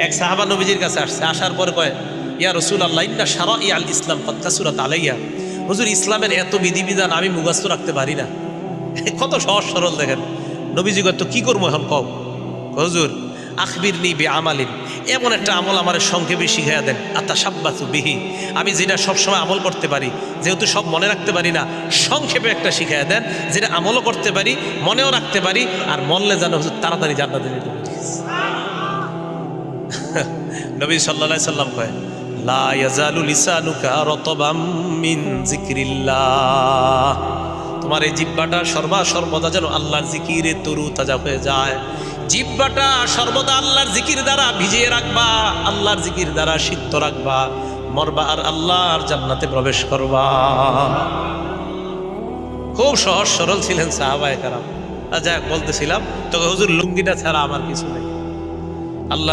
এক সাহাবা নবীজির কাছে আসছে। আসার পরে কয়, ইয়া রসুল আল্লাহ ইন্না সারা আল ইসলাম কত্তাসুরাত আলাইয়া হুজুর, ইসলামের এত বিধিবিধান আমি মুগাস্ত রাখতে পারি না। কত সহজ সরল দেখেন। নবীজি কয়, তো কি করব এখন কও? হুজুর আখবির নি বে আমালিন এমন একটা আমল আমার সংক্ষেপে শিখাইয়া দেন আত্মা সাব্বাসু বিহি। আমি যেটা সবসময় আমল করতে পারি, যেহেতু সব মনে রাখতে পারি না, সংক্ষেপে একটা শিখাইয়া দেন, যেটা আমলও করতে পারি, মনেও রাখতে পারি, আর মনলে যেন হুজুর তাড়াতাড়ি জান্নাতে যেতে পারি। নবী সাল্লাল্লাহু সাল্লাম কয় তোমার এই জিব্বাটা সর্বা সর্বদা যেন আল্লাহর জিকিরে তরু তাজা হয়ে যায়। জিব্বাটা সর্বদা আল্লাহর জিকির দ্বারা ভিজিয়ে রাখবা, আল্লাহর জিকির দ্বারা সিদ্ধ রাখবা, মরবা আর আল্লাহর জান্নাতে প্রবেশ করবা। খুব সহজ সরল ছিলেন সাহাবায়ে কারাম। যা বলতেছিলাম, তোকে হুজুর লুঙ্গিটা ছাড়া আমার কিছু নেই। আল্লাহ